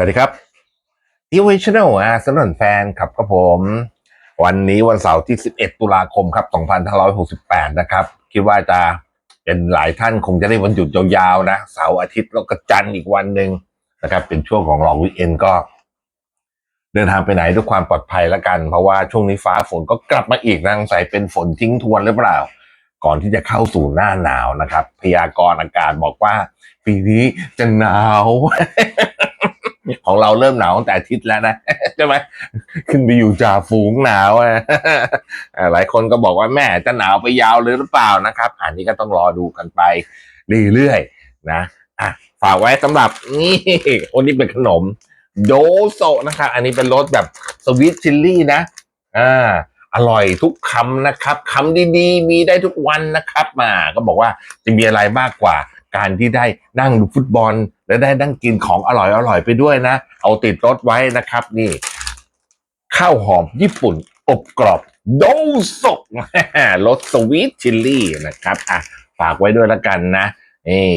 วัสดีครับทีวีชแนลอาร์เซนแฟนครับครับผม วันนี้วันเสาร์ที่ 11 ตุลาคมครับ 2568 นะครับ คิดว่าจะเป็นหลายท่านคงจะได้วันหยุดยาวๆนะ เสาร์อาทิตย์แล้วก็จันทร์อีกวันหนึ่งนะครับ เป็นช่วงของลองวิกเอนก็ เดินทางไปไหนด้วยความปลอดภัยแล้วกัน เพราะว่าช่วงนี้ฟ้าฝนก็กลับมาอีกนะสงสัยเป็นฝนทิ้งทวนหรือเปล่า ก่อนที่จะเข้าสู่หน้าหนาวนะครับ พยากรณ์อากาศบอกว่า ปีนี้จะหนาว ของเราเริ่มหนาวตั้งแต่อาทิตย์แล้วนะใช่ไหมขึ้นไปอยู่จ่าฝูงหนาวอะอ่าหลายคนก็บอกว่าแม่จะหนาวไปยาวเลยหรือเปล่านะครับ อันนี้ก็ต้องรอดูกันไปเรื่อยๆนะอะฝากไว้สำหรับนี่วันนี้เป็นขนมโดโซนะครับ อันนี้เป็นรสแบบสวีทชิลลี่นะอ่าอร่อยทุกคำนะครับคำดีๆ มีได้ทุกวันนะครับมาก็บอกว่าจะมีอะไรมากกว่าการที่ได้นั่งดูฟุตบอล และได้นั่งกินของอร่อยอร่อยๆไปด้วยนะ เอาติดรถไว้นะครับ นี่ข้าวหอมญี่ปุ่นอบกรอบโดโซรสสวีทชิลลี่นะครับอะฝากไว้ด้วยล้วกันนะนี่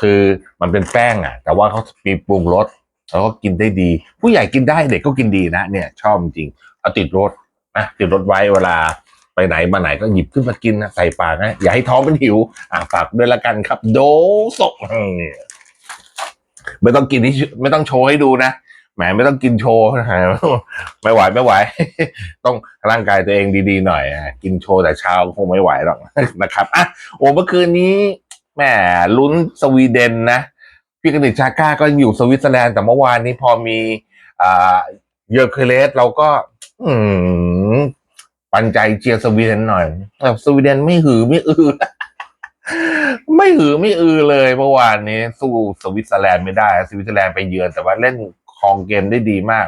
คือมันเป็นแป้งอะ แต่ว่าเขามีปรุงรสแล้วก็กินได้ดี ผู้ใหญ่กินได้เด็กก็กินดีนะเนี่ย ชอบจริงเอาติดรถนะติดรถไว้เวลาไปไหนมาไหนก็หยิบขึ้นมากินนะใส่ปากนะอย่าให้ท้องเป็นหิว อะฝากด้วยละกันครับ โดโซ ไม่ต้องกินที่ไม่ต้องโชว์ให้ดูนะแหมไม่ต้องกินโชว์ไม่ไหวไม่ไหว ต้องร่างกายตัวเองดีๆหน่อยกินโชว์แต่เช้าคงไม่ไหวหรอกนะครับอะโอ้เมื่อคืนนี้แหมลุ้นสวีเดนนะ พี่กนิกชาก้าก็อยู่สวิตเซอร์แลนด์แต่เมื่อวานนี้พอมีอ่าเยอร์เคเลสเราก็ อืมปันใจเชียร์สวีเดนหน่อยแต่สวีเดนไม่หือไม่อือ ไม่หือไม่อือเลยเมื่อวานนี้ สู้สวิตเซอร์แลนด์ไม่ได้ สวิตเซอร์แลนด์ไปเยือนแต่ว่าเล่นคองเกมได้ดีมาก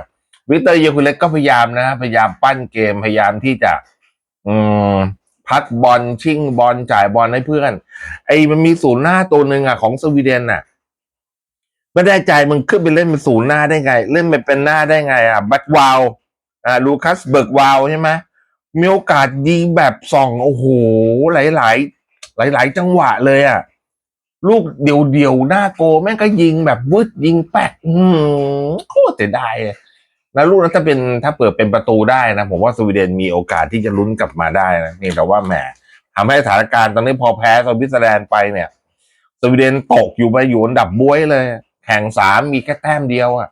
วิกเตอร์เยคุเลสก็พยายามนะ พยายามปั้นเกมพยายามที่จะ อืมพักบอลชิงบอลจ่ายบอลให้เพื่อน ไอ้มันมีศูนย์หน้าตัวหนึ่งอะของสวีเดนอะไม่ได้ใจมึงขึ้นไปเล่นเป็นศูนย์หน้าได้ไง เล่นไปเป็นหน้าได้ไง อะแบ็ควาวอ่าลูคัสเบิร์กวาวใช่ไหมมีโอกาสยิงแบบส่องโอ้โหหลาย หลายหลายหลาย ๆ จังหวะเลยอะลูกเดี่ยวเดี่ยวๆหน้าโกแม่งก็ยิงแบบวืดยิงแป๊กอืมโคตรเสียดายแล้วลูกนั้นถ้าเป็นถ้าเปิดเป็นประตูได้นะ ผมว่าสวีเดนมีโอกาสที่จะลุ้นกลับมาได้นะเพียงแต่ว่าแหมทำให้สถานการณ์ตอนนี้พอแพ้สวิตเซอร์แลนด์ไปเนี่ย สวีเดนตกอยู่ไปอยู่อันดับบวยเลย แข่งสามมีแค่แต้มเดียวอะ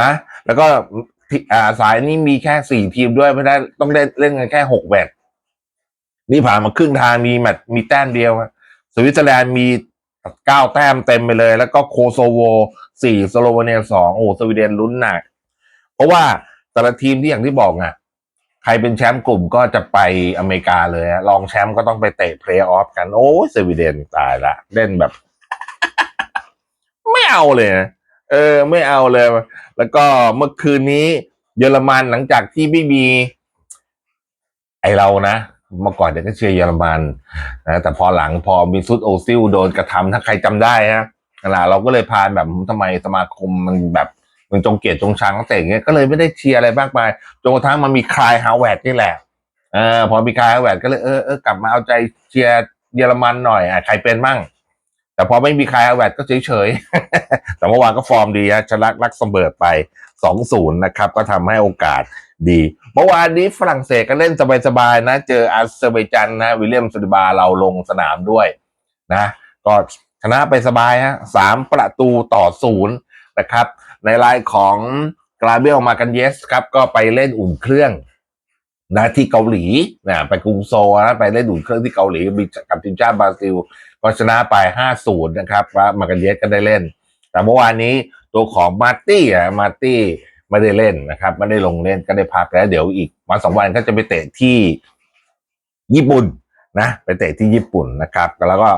นะ แล้วก็อ่าสายนี้มีแค่สี่ทีมด้วยไม่ได้ต้องเล่นเล่นกันแค่หกแมตช์ นี่ผ่านมาครึ่งทางมีแมตช์มีแต้มเดียวอะสวิตเซอร์แลนด์มีเก้าแต้มเต็มไปเลย แล้วก็โคโซโวสี่สโลวาเนียสองโอ้สวีเดนลุ้นหนัก เพราะว่าแต่ละทีมที่อย่างที่บอกอะใครเป็นแชมป์กลุ่มก็จะไปอเมริกาเลยอะรองแชมป์ก็ต้องไปเตะเพลย์ออฟกัน โอ้สวีเดนตายละ เล่นแบบ ไม่เอาเลยนะเออ ไม่เอาเลย แล้วก็เมื่อคืนนี้ เยอรมันหลังจากที่ไม่มี ไอเรานะ เมื่อก่อนเด็กก็เชียร์เยอรมันนะแต่พอหลังพอมีซุดโอซิลโดนกระทำถ้าใครจำได้นะนั่นแหละเราก็เลยพานแบบทำไมสมาคมมันแบบมันจงเกลียดจงชังตั้งแต่อย่างเงี้ยก็เลยไม่ได้เชียร์อะไรมากมายจนกระทั่งมันมีคลายฮาวเวิร์ดนี่แหละเออพอมีคลายฮาวเวิร์ดก็เลยเออเออกลับมาเอาใจเชียร์เยอรมันหน่อยอะใครเป็นมั่ง แต่พอไม่มีคลายฮาวเวิร์ดก็เฉยเฉยๆแต่เมื่อวานก็ฟอร์มดีฮะชนะลักเซมเบิร์กไปสองศูนย์นะครับ ก็ทำให้โอกาส ดี เมื่อวานนี้ฝรั่งเศสก็เล่นสบายๆนะ เจออาเซอร์ไบจันนะวิลเลียมสุดบาเราลงสนามด้วยนะ ก็ชนะไปสบายฮะสามประตูต่อศูนย์นะครับ ในรายของกราเบลมากันเยสครับ ก็ไปเล่นอุ่นเครื่องนะที่เกาหลีนะไปกรุงโซลนะไปเล่นอุ่นเครื่องที่เกาหลีกับทีมชาติบราซิล ก็ชนะไปห้าศูนย์นะครับว่ามากันเยสก็ได้เล่น แต่เมื่อวานนี้ตัวของมาร์ตี้อะมาร์ตี้ ไม่ได้เล่นนะครับ ไม่ได้ลงเล่นก็ได้พักแล้ว เดี๋ยวอีกวันสองวันก็จะไปเตะที่ญี่ปุ่นนะไปเตะที่ญี่ปุ่นนะครับ แล้วก็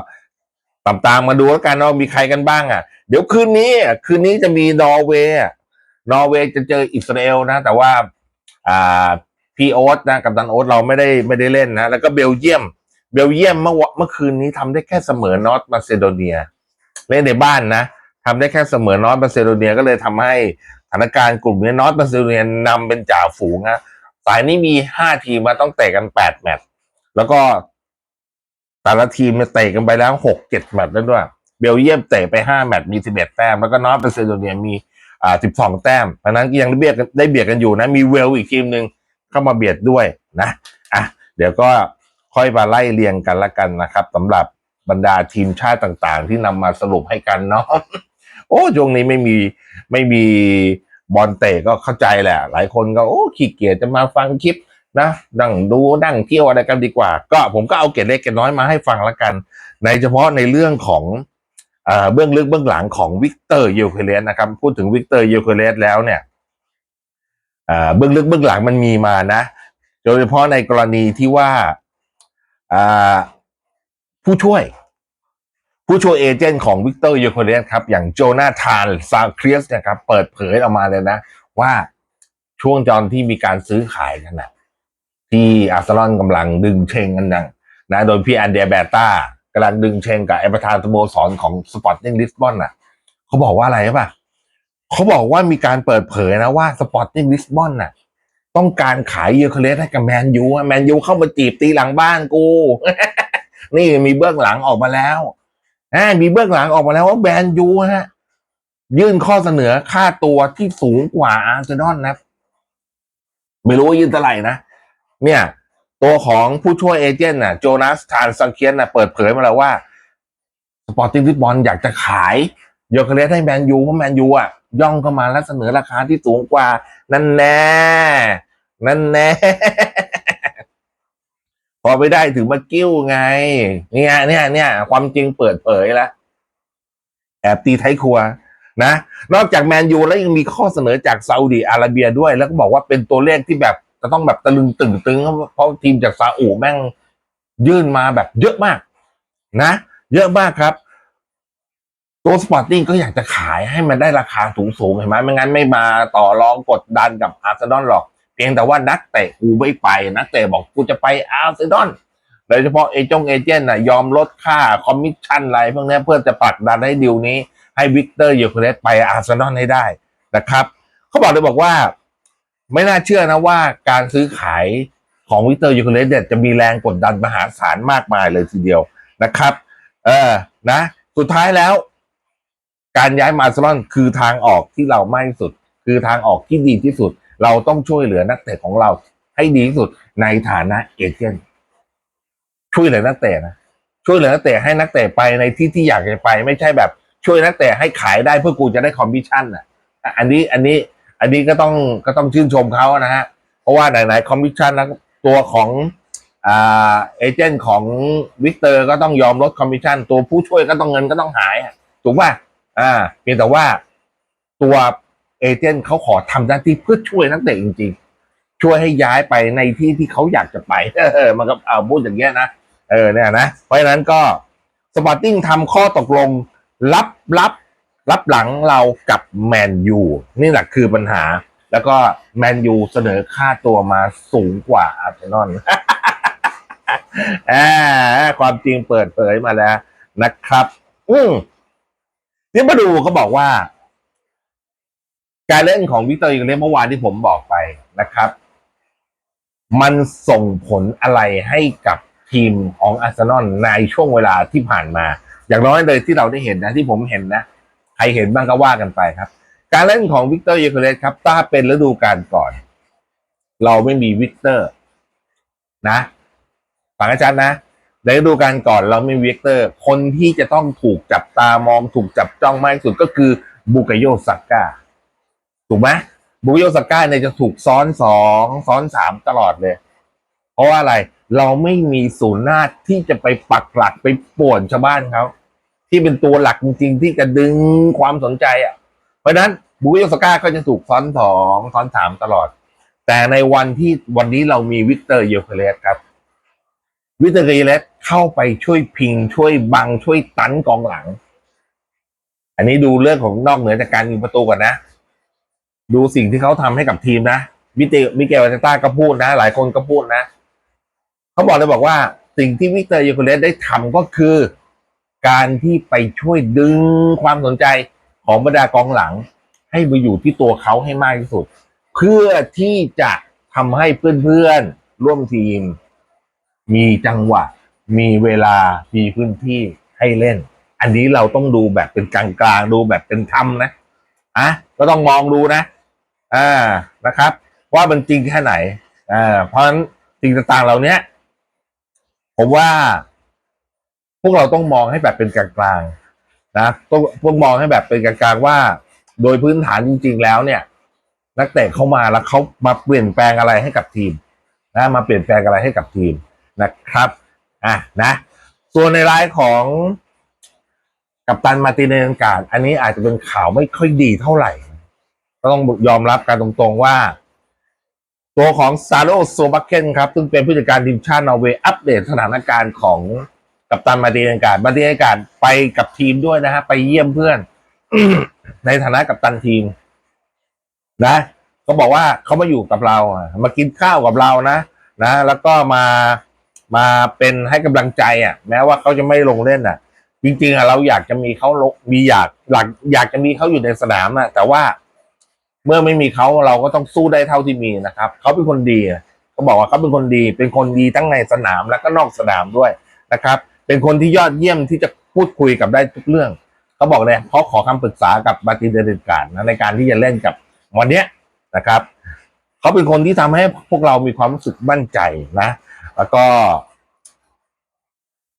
ตามตามมาดูแล้วกันว่ามีใครกันบ้างอะ เดี๋ยวคืนนี้คืนนี้จะมีนอร์เวย์นอร์เวย์จะเจออิสราเอลนะ แต่ว่าอ่าพี่โอ๊ตนะกับตันโอ๊ตเราไม่ได้ไม่ได้เล่นนะแล้วก็เบลเยียม เบลเยียมเมื่อเมื่อคืนนี้ทำได้แค่เสมอนอตมาซิโดเนีย เล่นในบ้านนะทำได้แค่เสมอนอตมาซิโดเนียก็เลยทำให้ ถานการณ์กลุ่มนี้นอตมาซิเนียนนำเป็นจ่าฝูงฮะสายนี้มีห้าทีมมาต้องเตะกันแปดแมตช์แล้วก็แต่ละทีมเนี่ยเตะกันไปแล้วหกเจ็ดแมตช์แล้วด้วย เบลเยียมเตะไปห้าแมตช์มีสิบเอ็ดแต้ม แล้วก็นอตมาซิเนียมีอ่าสิบสองแต้มเพราะนั้นยังได้เบียดได้เบียดกันอยู่นะ มีเวลอีกทีมหนึ่งเข้ามาเบียดด้วยนะอะเดี๋ยวก็ค่อยมาไล่เรียงกันละกันนะครับสำหรับบรรดาทีมชาติต่างๆ ที่นำมาสรุปให้กันเนาะ โอ้ช่วงนี้ไม่มีไม่มีบอลเตะก็เข้าใจแหละ หลายคนก็โอ้ขี้เกียจจะมาฟังคลิปนะนั่งดูนั่งเที่ยวอะไรกันดีกว่า ก็ผมก็เอาเกร็ดเล็กเกร็ดน้อยมาให้ฟังละกัน ในเฉพาะในเรื่องของเอ่อเบื้องลึกเบื้องหลังของวิกเตอร์ยูเคเลสนะครับ พูดถึงวิกเตอร์ยูเคเลสแล้วเนี่ยเอ่อเบื้องลึกเบื้องหลังมันมีมานะ โดยเฉพาะในกรณีที่ว่าอ่าผู้ช่วย ผู้ช่วยเอเจนต์ของวิกเตอร์ยูเคเลสครับ อย่างโจนาธานซาครีสนะครับ เปิดเผยออกมาเลยนะ ว่าช่วงจอนที่มีการซื้อขายกันนะที่อาร์เซนอลกำลังดึงเชงกันนะนะโดยพี่แอนเดียแบต้ากำลังดึงเชงกับไอประธานสโมสรของสปอร์ติ้งลิสบอนน่ะเขาบอกว่าอะไรป่ะเขาบอกว่ามีการเปิดเผยนะว่าสปอร์ติ้งลิสบอนน่ะ ต้องการขายยูเคเลสให้กับแมนยูแมนยูเข้ามาจีบตีหลังบ้านกู นี่มีเบื้องหลังออกมาแล้ว อ่ามีเบื้องหลังออกมาแล้วว่าแมนยูฮะ ยื่นข้อเสนอค่าตัวที่สูงกว่าอาร์เซนอลนะไม่รู้ว่ายื่นเท่าไหร่นะ เนี่ย ตัวของผู้ช่วยเอเจนต์น่ะ โจนาสทานซังเคียนน่ะเปิดเผยมาแล้วว่าสปอร์ติ้งลิสบอลอยากจะขายโยเคเลสให้แมนยูเพราะแมนยูอะย่องเข้ามาแล้วเสนอราคาที่สูงกว่า นั่นแน่ นั่นแน่ พอไปได้ถึงมากิ้วไง เนี่ยเนี่ยเนี่ยความจริงเปิดเผยแล้วแอบตีไทยครัวนะ นอกจากแมนยูแล้วยังมีข้อเสนอจากซาอุดีอาระเบียด้วย แล้วก็บอกว่าเป็นตัวเลขที่แบบจะต้องแบบตะลึงตึงตึงเพราะทีมจากซาอุแม่งยื่นมาแบบเยอะมาก นะ เยอะมากครับ ตัวสปอร์ติ้งก็อยากจะขายให้มันได้ราคาสูงสูงๆเห็นไหมไม่งั้นไม่มาต่อรองกดดันกับอาร์เซนอลหรอก เพียงแต่ว่านักเตะกูไม่ไปนักเตะบอกกูจะไปอาร์เซนอลโดยเฉพาะเอจงเอเจนต์น่ะยอมลดค่าคอมมิชชั่นอะไรพวกนี้เพื่อจะผลักดันให้ดิวนี้ ให้วิกเตอร์ยูเครสไปอาร์เซนอลให้ได้นะครับเขาบอกเลยบอกว่า ไม่น่าเชื่อนะว่าการซื้อขายของวิกเตอร์ยูเครสเนี่ยจะมีแรงกดดันมหาศาลมากมายเลยทีเดียวนะครับ เออนะ สุดท้ายแล้ว การย้ายมาอาร์เซนอลคือทางออกที่เราไม่สุด คือทางออกที่ดีที่สุด เราต้องช่วยเหลือนักเตะของเราให้ดีที่สุดในฐานะเอเจนต์ช่วยเหลือนักเตะนะช่วยเหลือนักเตะให้นักเตะไปในที่ที่อยากจะไป ไม่ใช่แบบ ช่วยนักเตะให้ขายได้เพื่อกูจะได้คอมมิชชั่นอะ อันนี้อันนี้อันนี้ก็ต้องก็ต้องชื่นชมเขานะฮะ เพราะว่าไหนๆคอมมิชชั่นแล้วตัวของเอเจนต์ของวิกเตอร์ก็ต้องยอมลดคอมมิชชั่นตัวผู้ช่วยก็ต้องเงินก็ต้องหายถูกป่ะอ่าเพียงแต่ว่าตัว เอเจนต์เขาขอทำหน้าที่เพื่อช่วยนักเตะจริง ๆ ช่วยให้ย้ายไปในที่ที่เขาอยากจะไปเออมันก็เอาพูดอย่างเงี้ยนะเออเนี่ยนะเพราะฉะนั้นก็สปอร์ติ้งทำข้อตกลงรับรับรับหลังเรากับแมนยูนี่แหละคือปัญหา แล้วก็แมนยูเสนอค่าตัวมาสูงกว่าอาร์เซนอลอความจริงเปิดเผยมาแล้วนะครับ อืมเดี๋ยวมาดูเขาบอกว่า การเล่นของวิกเตอร์ยูเครสเมื่อวานที่ผมบอกไปนะครับ มันส่งผลอะไรให้กับทีมของอาร์เซนอลในช่วงเวลาที่ผ่านมา อย่างน้อยเลยที่เราได้เห็นนะที่ผมเห็นนะ ใครเห็นบ้างก็ว่ากันไปครับ การเล่นของวิกเตอร์ยูเครสครับถ้าเป็นฤดูกาลก่อน เราไม่มีวิกเตอร์ นะฟังอาจารย์นะในฤดูกาลก่อนเราไม่มีวิกเตอร์ คนที่จะต้องถูกจับตามองถูกจับจ้องมากที่สุดก็คือบุกโยซักกา ถูกไหมบุกโยซักกาเนี่ยจะถูกซ้อนสองซ้อนสามตลอดเลย เพราะว่าอะไรเราไม่มีศูนย์หน้าที่จะไปปักหลักไปป่วนชาวบ้านเขาที่เป็นตัวหลักจริง ๆ ที่จะดึงความสนใจอะ เพราะนั้นบุกโยซักกาก็จะถูกซ้อนสองซ้อนสามตลอด แต่ในวันที่วันนี้เรามีวิกเตอร์เยลเคเลสครับวิเตอร์เยลเคเลสเข้าไปช่วยพิงช่วยบังช่วยตันกองหลัง อันนี้ดูเรื่องของนอกเหนือจากการยิงประตูก่อนนะ ดูสิ่งที่เขาทำให้กับทีมนะมิเตมิเกลอาร์เตต้าก็พูดนะ หลายคนก็พูดนะ เขาบอกเลยบอกว่าสิ่งที่วิกเตอร์เยลเคเลสได้ทำก็คือ การที่ไปช่วยดึงความสนใจของบรรดากองหลัง ให้มาอยู่ที่ตัวเขาให้มากที่สุด เพื่อที่จะทำให้เพื่อนๆร่วมทีม มีจังหวะ มีเวลามีพื้นที่ให้เล่น อันนี้เราต้องดูแบบเป็นกลางๆดูแบบเป็นธรรมนะอะก็ต้องมองดูนะ อ่านะครับ ว่ามันจริงแค่ไหนอ่าเพราะฉะนั้นสิ่งต่างๆเหล่านี้ผมว่า พวกเราต้องมองให้แบบเป็นกลางๆนะต้องพวกมองให้แบบเป็นกลางๆว่า โดยพื้นฐานจริง ๆ แล้วเนี่ย นักเตะเข้ามาแล้วเขามาเปลี่ยนแปลงอะไรให้กับทีมนะมาเปลี่ยนแปลงอะไรให้กับทีมนะครับอะนะส่วนในรายของกัปตันมาติเนสการดอันนี้อาจจะเป็นข่าวไม่ค่อยดีเท่าไหร่ ก็ต้องยอมรับกันตรงๆว่า ตัวของซาโ o โซบักเคนครับ ซึ่งเป็นผู้จัดการทีมชาตินอร์เวย์อัปเดตสถานการณ์ของกัปตันมาร์ติเนสการดมาร์ติเนสการดไปกับทีมด้วยนะฮะ ไปเยี่ยมเพื่อน ในฐานะกัปตันทีม นะเขาบอกว่าเขามาอยู่กับเรามากินข้าวกับเรานะนะแล้วก็มามาเป็นให้กำลังใจอะ แม้ว่าเขาจะไม่ลงเล่นอะ จริง ๆอะเราอยากจะมีเขาลงมีอยากหลักอยากจะมีเขาอยู่ในสนามอะ แต่ว่า เมื่อไม่มีเขาเราก็ต้องสู้ได้เท่าที่มีนะครับเขาเป็นคนดีเขาบอกว่าเขาเป็นคนดี เป็นคนดีทั้งในสนามแล้วก็นอกสนามด้วยนะครับ เป็นคนที่ยอดเยี่ยมที่จะพูดคุยกับได้ทุกเรื่องเขาบอกเลยเขาขอคำปรึกษากับมาตินเดริการนะในการที่จะเล่นกับวันเนี้ยนะครับเขาเป็นคนที่ทำให้พวกเรามีความรู้สึกมั่นใจนะ แล้วก็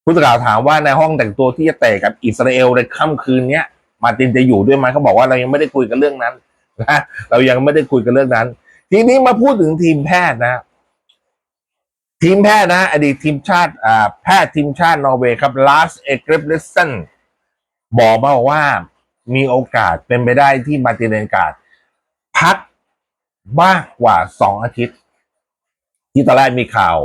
ผู้สื่อข่าวถามว่าในห้องแต่งตัวที่จะเตะกับอิสราเอลในค่ำคืนเนี้ยมาตินจะอยู่ด้วยไหมเขาบอกว่าเรายังไม่ได้คุยกันเรื่องนั้น นะเรายังไม่ได้คุยกันเรื่องนั้น ทีนี้มาพูดถึงทีมแพทย์นะ ทีมแพทย์นะ อดีตทีมชาติแพทย์ทีมชาตินอร์เวย์ครับลาสเอกรฟเลสเซนบอกมาว่ามีโอกาสเป็นไปได้ที่มาติเนกาดพักมากกว่าสองอาทิตย์ ที่ตอนแรกมีข่าว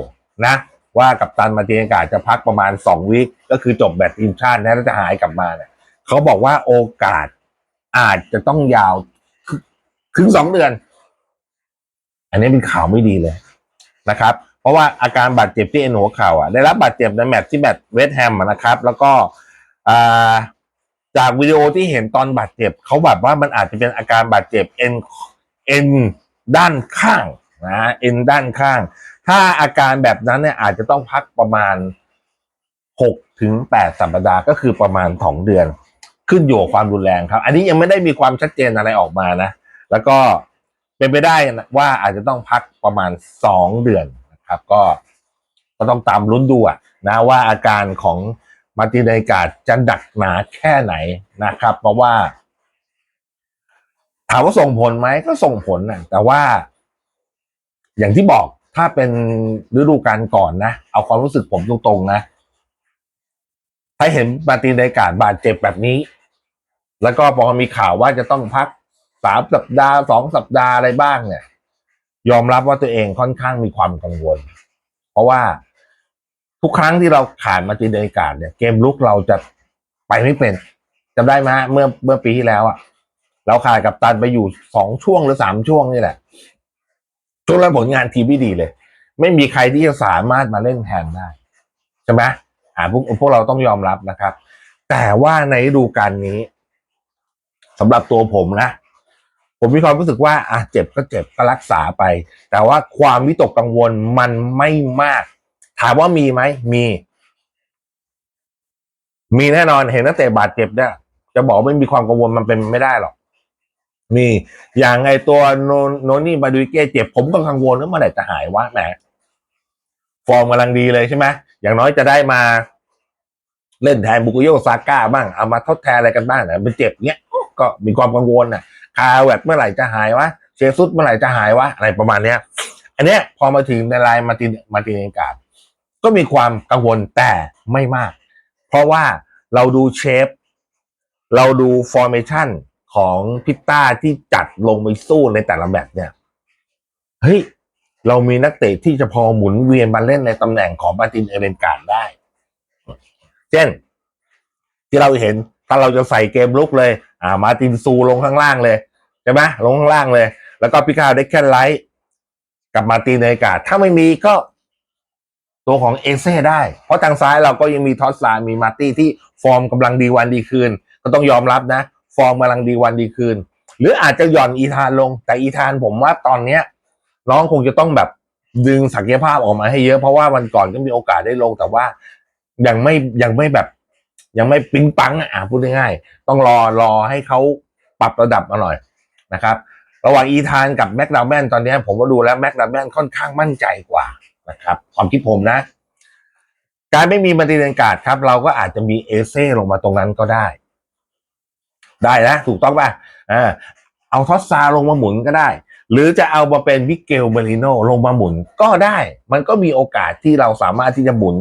นะ ว่ากับตันมาติเนกาดจะพักประมาณสองวิก็คือจบแบตทีมชาตินะแล้วจะหายกลับมาเนี่ยเขาบอกว่าโอกาสอาจจะต้องยาว ถึงสองเดือน อันนี้เป็นข่าวไม่ดีเลยนะครับ เพราะว่าอาการบาดเจ็บที่เอ็นหัวเข่าอะได้รับบาดเจ็บในแมตช์ที่แมตช์เวสต์แฮมนะครับ แล้วก็าจากวิดีโอที่เห็นตอนบาดเจ็บเขาแบบว่ามันอาจจะเป็นอาการบาดเจ็บเอ็นเอ็นด้านข้างนะเอ็นด้านข้าง ถ้าอาการแบบนั้นเนี่ยอาจจะต้องพักประมาณหกถึงแปดสัปดาห์ก็คือประมาณสองเดือน ขึ้นอยู่กับความรุนแรงครับ อันนี้ยังไม่ได้มีความชัดเจนอะไรออกมานะ แล้วก็เป็นไปได้ว่าอาจจะต้องพักประมาณสองเดือนนะครับ ก็ก็ต้องตามลุ้นดูนะว่าอาการของมาตินเนกาดจะดักหนาแค่ไหนนะครับ เพราะว่า ถามว่าส่งผลไหมก็ส่งผลนะแต่ว่า อย่างที่บอกถ้าเป็นฤดูกาลก่อนนะ เอาความรู้สึกผมตรงๆนะ ถ้าเห็นมาตินเนกาดบาดเจ็บแบบนี้ แล้วก็พอมีข่าวว่าจะต้องพัก สามสัปดาห์สองสัปดาห์อะไรบ้างเนี่ย ยอมรับว่าตัวเองค่อนข้างมีความกังวล เพราะว่าทุกครั้งที่เราขาดมาร์ตินเนกาดเนี่ย เกมลุกเราจะไปไม่เป็นจำได้ไหมเมื่อเมื่อปีที่แล้วอะเราขาดกับตันไปอยู่สองช่วงหรือสามช่วงนี่แหละช่วงนั้นผลงานทีมไม่ดีเลย ไม่มีใครที่จะสามารถมาเล่นแทนได้ใช่ไหมอ่าพวกพวกเราต้องยอมรับนะครับ แต่ว่าในฤดูกาลนี้สำหรับตัวผมนะ ผมมีความรู้สึกว่าอะเจ็บก็เจ็บก็รักษาไป แต่ว่าความวิตกกังวลมันไม่มาก ถามว่ามีไหมมี มีแน่นอนเห็นนักเตะบาดเจ็บเนี่ยจะบอกไม่มีความกังวลมันเป็นไม่ได้หรอกมีอย่างไอตัวโนโนนี่มาดูเก้เจ็บผมก็กังวลว่าเมื่อไหร่จะหายวะแหมฟอร์มกำลังดีเลยใช่ไหมอย่างน้อยจะได้มา เล่นแทนบุกโยซาก้าบ้างเอามาทดแทนอะไรกันบ้างนะเป็นเจ็บเนี้ยก็มีความกังวลน่ะ คาแวดเมื่อไหร่จะหายวะเชซุสเมื่อไหร่จะหายวะอะไรประมาณเนี้ย อันเนี้ยพอมาถึงในไลน์มาตินมาตินเองกาดก็มีความกังวลแต่ไม่มาก เพราะว่าเราดูเชฟเราดูฟอร์เมชันของพิตต้าที่จัดลงไปสู้ในแต่ละแมตช์เนี่ยเฮ้ยเรามีนักเตะที่จะพอหมุนเวียนมาเล่นในตำแหน่งของมาตินเอเลนการ์ดได้ เช่น ที่เราเห็นถ้าเราจะใส่เกมลุกเลย อ่ามาตินซูลงข้างล่างเลยใช่ไหมลงข้างล่างเลย แล้วก็พิคาเด็กแค่ไลท์กับมาตินเอเลนการ์ดถ้าไม่มีก็ตัวของเอเซ่ได้ เพราะทางซ้ายเราก็ยังมีทอสซานมีมาร์ตี้ที่ฟอร์มกำลังดีวันดีคืน ก็ต้องยอมรับนะ ฟอร์มกำลังดีวันดีคืน หรืออาจจะหย่อนอีธานลง แต่อีธานผมว่าตอนเนี้ย น้องคงจะต้องแบบดึงศักยภาพออกมาให้เยอะเพราะว่าวันก่อนก็มีโอกาสได้ลงแต่ว่ายังไม่ยังไม่แบบ ยังไม่ปิ๊งปังอะอะพูดง่ายๆต้องรอรอให้เขาปรับระดับมาหน่อยนะครับ ระหว่างอีธานกับแม็กดาวแมนตอนนี้ผมก็ดูแล้วแม็กดาวแมนค่อนข้างมั่นใจกว่านะครับ ความคิดผมนะ การไม่มีมาติเดนการ์ดครับ เราก็อาจจะมีเอเซ่ลงมาตรงนั้นก็ได้ ได้นะ ถูกต้องป่ะอ่าเอาทอสซาลงมาหมุนก็ได้ หรือจะเอามาเป็นวิกเกลเบริโนลงมาหมุนก็ได้ มันก็มีโอกาสที่เราสามารถที่จะหมุน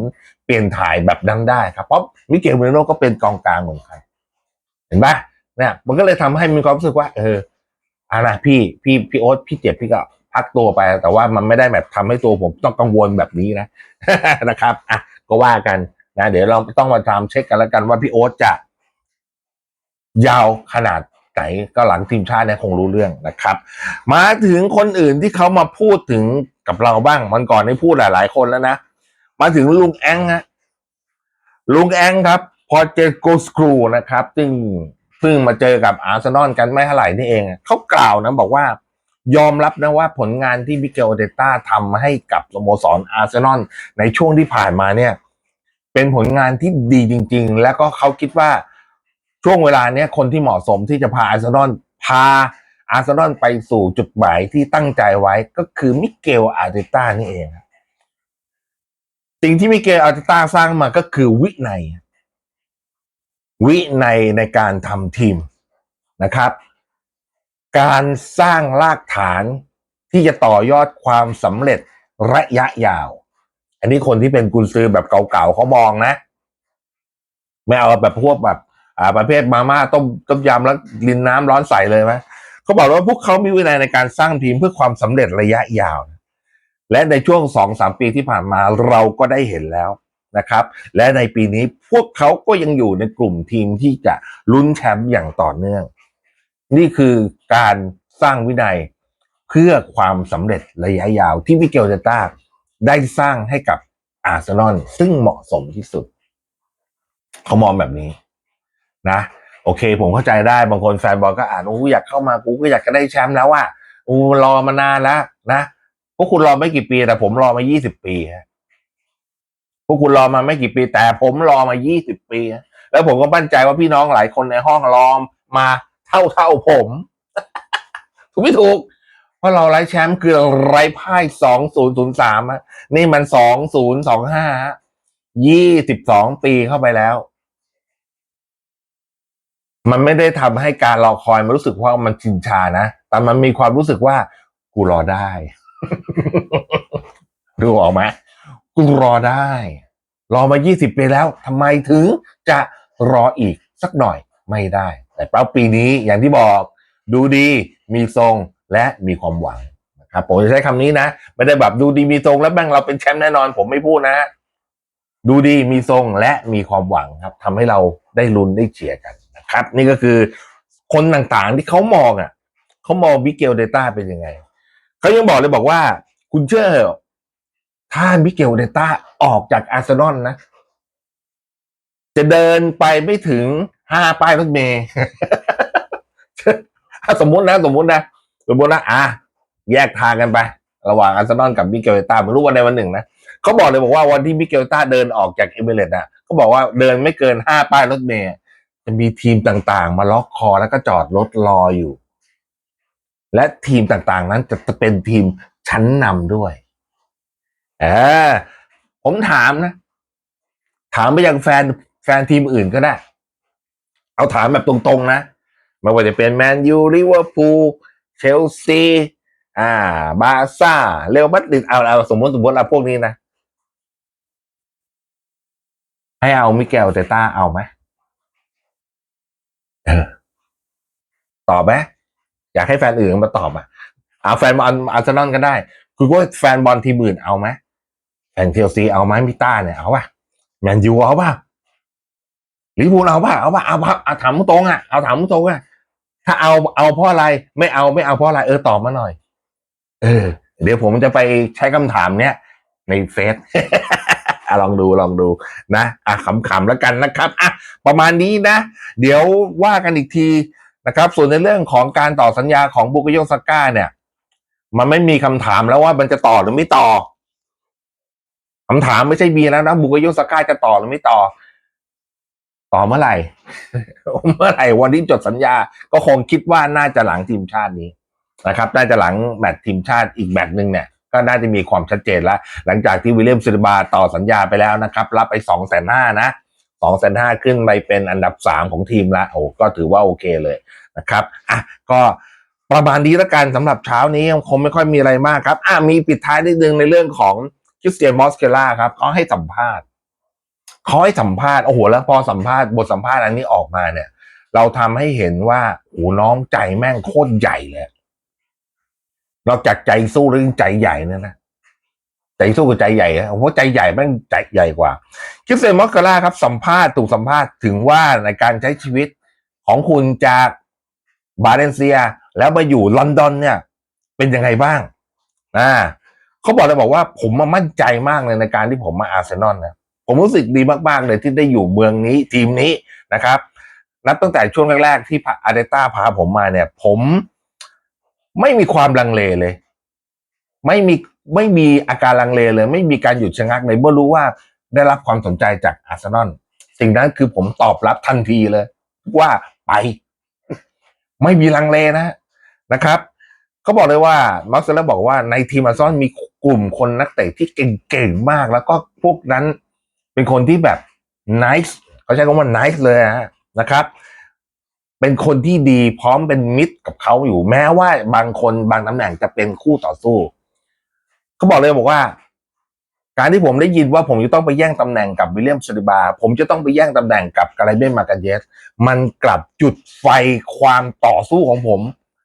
ลี่ยนถ่ายแบบนั้นได้ครับเพราะวิเกลเบริโนก็เป็นกองกลางเหมือนกันเห็นปะเนี่ยมันก็เลยทำให้มีความรู้สึกว่า เอออานะพี่พี่พี่โอ๊ตพี่เจ็บพี่ก็พักตัวไป แต่ว่ามันไม่ได้แบบทำให้ตัวผมต้องกังวลแบบนี้นะนะครับอะก็ว่ากันนะเดี๋ยวเราต้องมาทำเช็คกันแล้วกันว่าพี่โอ๊ตจะ ยาวขนาดไหนก็หลังทีมชาติเนี่ยคงรู้เรื่องนะครับ มาถึงคนอื่นที่เขามาพูดถึงกับเราบ้างมันก่อนได้พูดหลาย ๆ คนแล้วนะ มาถึงลุงแองฮะลุงแองครับ พอเจอโกสกรูนะครับ ซึ่งซึ่งมาเจอกับอาร์เซนอลกันไม่เท่าไหร่นี่เอง เขากล่าวนะบอกว่ายอมรับนะว่าผลงานที่มิเกลเดต้าทำให้กับสโมสรอาร์เซนอลในช่วงที่ผ่านมาเนี่ย เป็นผลงานที่ดีจริง ๆ แล้วก็เขาคิดว่าช่วงเวลาเนี้ยคนที่เหมาะสมที่จะพาอาร์เซนอลพาอาร์เซนอลไปสู่จุดหมายที่ตั้งใจไว้ก็คือมิเกลอาร์เตต้านี่เองครับ สิ่งที่มิเกลอาร์เตต้าสร้างมาก็คือวินัย วินัยในการทำทีมนะครับ การสร้างรากฐานที่จะต่อยอดความสำเร็จระยะยาว อันนี้คนที่เป็นกุนซือแบบเก่าๆเขามองนะ ไม่เอาแบบพวกแบบอ่าประเภทมาม่าต้มต้มยำแล้วลินน้ำร้อนใส่เลยไหมเขาบอกว่าพวกเขามีวินัยในการสร้างทีมเพื่อความสำเร็จระยะยาว และในช่วงสองสามปีที่ผ่านมาเราก็ได้เห็นแล้วนะครับ และในปีนี้พวกเขาก็ยังอยู่ในกลุ่มทีมที่จะลุ้นแชมป์อย่างต่อเนื่อง นี่คือการสร้างวินัยเพื่อความสำเร็จระยะยาวที่มิเกลเตต้าได้สร้างให้กับอาร์เซนอลซึ่งเหมาะสมที่สุด เขามองแบบนี้นะ โอเค ผมเข้าใจได้บางคนแฟนบอลก็อ่านโอ้อยากเข้ามากูก็อยากจะได้แชมป์แล้วว่าอูรอมานานแล้วนะ พวกคุณรอไม่กี่ปี แต่ผมรอมายี่สิบปีฮะพวกคุณรอมาไม่กี่ปี แต่ผมรอมายี่สิบปี แล้วผมก็มั่นใจว่าพี่น้องหลายคนในห้องรอมาเท่าเท่าผม ถูกไม่ถูก เพราะเราไร้แชมป์คือไร้พ่ายสองศูนย์ศูนย์สามะนี่มันสองศูนย์สองห้ายี่สิบสองปีเข้าไปแล้ว มันไม่ได้ทำให้การรอคอยมันรู้สึกว่ามันชินชานะ แต่มันมีความรู้สึกว่ากูรอได้ ดูออกไหมกูรอได้ รอมา 20 ปีแล้วทำไมถึงจะรออีกสักหน่อยไม่ได้ แต่เป้าปีนี้อย่างที่บอกดูดีมีทรงและมีความหวังนะครับผมจะใช้คำนี้นะ ไม่ได้แบบดูดีมีทรงแล้วแม่งเราเป็นแชมป์แน่นอน ผมไม่พูดนะ ดูดีมีทรงและมีความหวังครับทำให้เราได้ลุ้นได้เชียร์กันนะครับ นี่ก็คือคนต่างๆที่เขามองอะเขามองมิเกลเดต้าเป็นยังไง เขายังบอกเลยบอกว่า คุณเชื่อเหรอถ้ามิเกลเดต้าออกจากอาร์เซนอลนะ จะเดินไปไม่ถึงห้าป้ายรถเมย์สมมุตินะ สมมุตินะ สมมุตินะ อะ แยกทางกันไป ระหว่างอาร์เซนอลกับมิเกลเดต้าไม่รู้วันใดวันหนึ่งนะเขาบอกเลยบอกว่าวันที่มิเกลต้าเดินออกจากเอเมเรตส์อะเขาบอกว่าเดินไม่เกินห้าป้ายรถเมล์จะมีทีมต่างๆ มาล็อกคอแล้วก็จอดรถรออยู่ และทีมต่างๆ นั้นจะจะเป็นทีมชั้นนำด้วยเออผมถามนะ ถามไปยังแฟนแฟนทีมอื่นก็ได้ เอาถามแบบตรงๆนะไม่ว่าจะเป็นแมนยูลิเวอร์พูลเชลซีอ่า บาซ่าเรอัลมาดริดเอาเอาสมมติสมมติเอาพวกนี้นะ ให้เอามิเกลเตต้าเอาไหมเออตอบไหม อยากให้แฟนอื่นมาตอบอะเอาแฟนบอลอาร์เซนอลก็ได้ คือว่าแฟนบอลทีมอื่นเอาไหมแฟนเชลซีเอาไหมมิต้าเนี่ยเอาป่ะแมนยูเอาป่ะลิเวอร์พูลเอาป่ะเอาป่ะเอาป่ะเอาถามตรงอะเอาถามตรงอะถ้าเอาเอาเพราะอะไรไม่เอาไม่เอาเพราะอะไรเออตอบมาหน่อย เออ เดี๋ยวผมจะไปใช้คำถามเนี้ยในเฟซอะลองดูลองดูนะอะขำๆแล้วกันนะครับอะประมาณนี้นะ เดี๋ยวว่ากันอีกที นะครับ ส่วนในเรื่องของการต่อสัญญาของบุกโยซาก้าเนี่ย มันไม่มีคำถามแล้วว่ามันจะต่อหรือไม่ต่อคำถามไม่ใช่มีแล้วนะบุกโยซาก้าจะต่อหรือไม่ต่อ ต่อเมื่อไหร่ เมื่อไหร่วันที่จดสัญญา ก็คงคิดว่าน่าจะหลังทีมชาตินี้นะครับ น่าจะหลังแมตช์ทีมชาติอีกแมตช์หนึ่งเนี่ยก็น่าจะมีความชัดเจนแล้ว หลังจากที่วิลเลียมซิลบาต่อสัญญาไปแล้วนะครับ รับไปสองแสนห้านะ สองแสนห้าขึ้นไปเป็นอันดับสามของทีมละโอ้ก็ถือว่าโอเคเลยนะครับอะก็ประมาณนี้ละกันสำหรับเช้านี้คงไม่ค่อยมีอะไรมากครับอะมีปิดท้ายนิดนึงในเรื่องของคริสเตียนมอสเคล่าครับเขาให้สัมภาษณ์เขาให้สัมภาษณ์โอ้โหแล้วพอสัมภาษณ์บทสัมภาษณ์อันนี้ออกมาเนี่ย เราทำให้เห็นว่าโอ้น้องใจแม่งโคตรใหญ่เลยนอกจากใจสู้แล้วยังใจใหญ่นี่ยนะ ใจสู้กับใจใหญ่ผมว่าใจใหญ่แม่งใจใหญ่กว่าคริสเตียนมอสคาร่าครับสัมภาษณ์ถูกสัมภาษณ์ถึงว่าในการใช้ชีวิตของคุณจากบาเลนเซีย แล้วมาอยู่ลอนดอนเนี่ย เป็นยังไงบ้างอ่าเขาบอกเลยบอกว่าผมมามั่นใจมากเลยในการที่ผมมาอาร์เซนอลนะผมรู้สึกดีมากๆเลยที่ได้อยู่เมืองนี้ทีมนี้นะครับ นับตั้งแต่ช่วงแรกๆที่อาร์เดต้าพาผมมาเนี่ย ผมไม่มีความลังเลเลย ไม่มี ไม่มีอาการลังเลเลย ไม่มีการหยุดชะงักเลยเมื่อรู้ว่าได้รับความสนใจจากอาร์เซนอลสิ่งนั้นคือผมตอบรับทันทีเลย ว่าไป ไม่มีลังเลนะนะครับเขาบอกเลยว่ามาร์เซลบอกว่าในทีมอาร์เซนอลมีกลุ่มคนนักเตะที่เก่งๆมาก แล้วก็พวกนั้นเป็นคนที่แบบ nice เขาใช้คำว่า nice เลยนะนะครับเป็นคนที่ดีพร้อมเป็นมิตรกับเขาอยู่แม้ว่าบางคนบางตำแหน่งจะเป็นคู่ต่อสู้ เขาบอกเลยบอกว่า การที่ผมได้ยินว่าผมจะต้องไปแย่งตำแหน่งกับวิลเลียมซาลิบา ผมจะต้องไปแย่งตำแหน่งกับกาลาเบนมากันเยส มันกลับจุดไฟความต่อสู้ของผม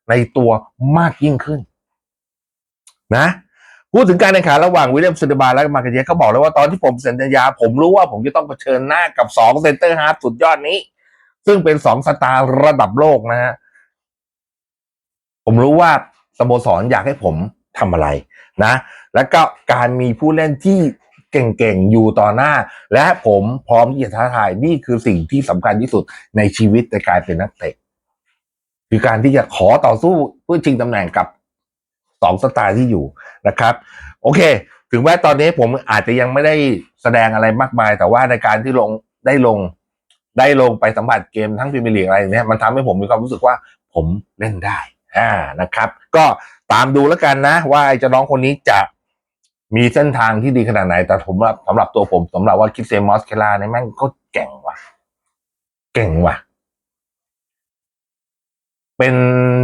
ในตัวมากยิ่งขึ้น นะพูดถึงการแข่งขันระหว่างวิลเลียมซาลิบาและมากันเยสเขาบอกเลยว่าตอนที่ผมเซ็นสัญญา ผมรู้ว่าผมจะต้องเผชิญหน้ากับสองเซนเตอร์ฮาร์ฟสุดยอดนี้ ซึ่งเป็นสองสตาร์ระดับโลกนะฮะผมรู้ว่าสโมสรอยากให้ผม ทำอะไรนะ แล้วก็การมีผู้เล่นที่เก่งๆ อยู่ต่อหน้า และผมพร้อมที่จะท้าทายนี่คือสิ่งที่สำคัญที่สุดในชีวิตในการเป็นนักเตะคือการที่จะขอต่อสู้เพื่อชิงตำแหน่งกับสองสตาร์ที่อยู่นะครับ โอเค ถึงแม้ตอนนี้ผมอาจจะยังไม่ได้แสดงอะไรมากมาย แต่ว่าในการที่ลงได้ลง ได้ลงไปสัมผัสเกมทั้งพรีเมียร์ลีกอะไรอย่างเนี้ยมันทำให้ผมมีความรู้สึกว่าผมเล่นได้อ่านะครับ ก็ ตามดูแล้วกันนะ ว่าไอ้เจ้าน้องคนนี้จะมีเส้นทางที่ดีขนาดไหน แต่ผมว่าสำหรับตัวผมสำหรับว่าคิดเซมอสเคลาเนี่ยแม่งก็เก่งว่ะ เก่งว่ะ เป็น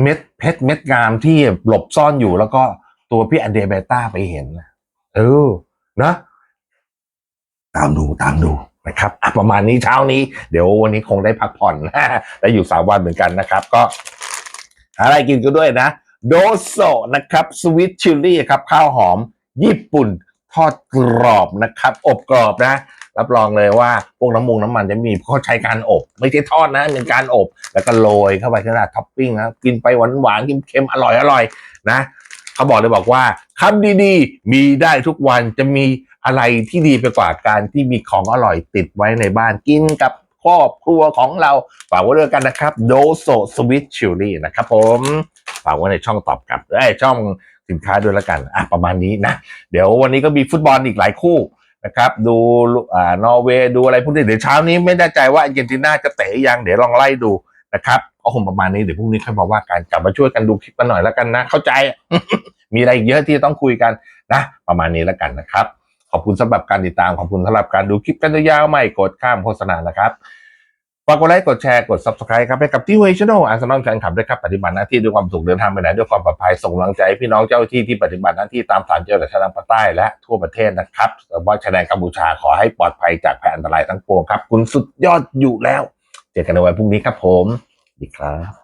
เม็ดเพชรเม็ดงามที่หลบซ่อนอยู่แล้วก็ตัวพี่อันเดเบต้าไปเห็นเออนะตามดูตามดูนะครับประมาณนี้เช้านี้ เดี๋ยววันนี้คงได้พักผ่อนได้อยู่สามวันเหมือนกันนะครับ ก็หาอะไรกินกันด้วยนะ โดโซนะครับสวิตชิลลี่ครับข้าวหอม ญี่ปุ่นทอดกรอบนะครับ อบกรอบนะ รับรองเลยว่าพวกน้ำมงน้ำมันจะมีเขาใช้การอบ ไม่ใช่ทอดนะเป็นการอบ แล้วก็โรยเข้าไปขนาดท็อปปิ้งนะกินไปหวานหวานเค็มๆอร่อยอร่อยๆนะเขาบอกเลยบอกว่าคำดีๆ มีได้ทุกวันจะมีอะไรที่ดีไปกว่าการที่มีของอร่อยติดไว้ในบ้านกินกับครอบครัวของเราฝากไว้ด้วยกันนะครับโดโซสวิตชิลลี่นะครับผม ฝากไว้ในช่องตอบกลับเอ้ช่องสินค้าด้วยแล้วกันอะประมาณนี้นะ เดี๋ยววันนี้ก็มีฟุตบอลอีกหลายคู่นะครับ ดูอ่านอร์เวย์ดูอะไรพวกนี้เดี๋ยวเช้านี้ไม่แน่ใจว่าอาร์เจนตินาจะเตะยังเดี๋ยวลองไล่ดูนะครับก็คงประมาณนี้เดี๋ยวพรุ่งนี้ค่อยมาว่ากันกลับมาช่วยกันดูคลิปกันหน่อยแล้วกันนะ เข้าใจ มีอะไรอีกเยอะที่ต้องคุยกันนะ ประมาณนี้แล้วกันนะครับ ขอบคุณสำหรับการติดตามขอบคุณสำหรับการดูคลิปกันยาวๆไม่กดข้ามโฆษณานะครับ ฝากกดไลค์กดแชร์กด subscribe ครับให้กับที่เวชโนอาร์ซนอลแฟนคลับด้วยครับปฏิบัติหน้าที่ด้วยความสุขเดินทางไปไหนด้วยความปลอดภัยส่งกำลังใจให้พี่น้องเจ้าหน้าที่ที่ปฏิบัติหน้าที่ตามสามจังหวัดชายแดนภาคใต้และทั่วประเทศนะครับแต่ว่าชายแดนกัมพูชาขอให้ปลอดภัยจากภัยอันตรายทั้งปวงครับ คุณสุดยอดอยู่แล้ว เจอกันในวันพรุ่งนี้ครับผมดีครับ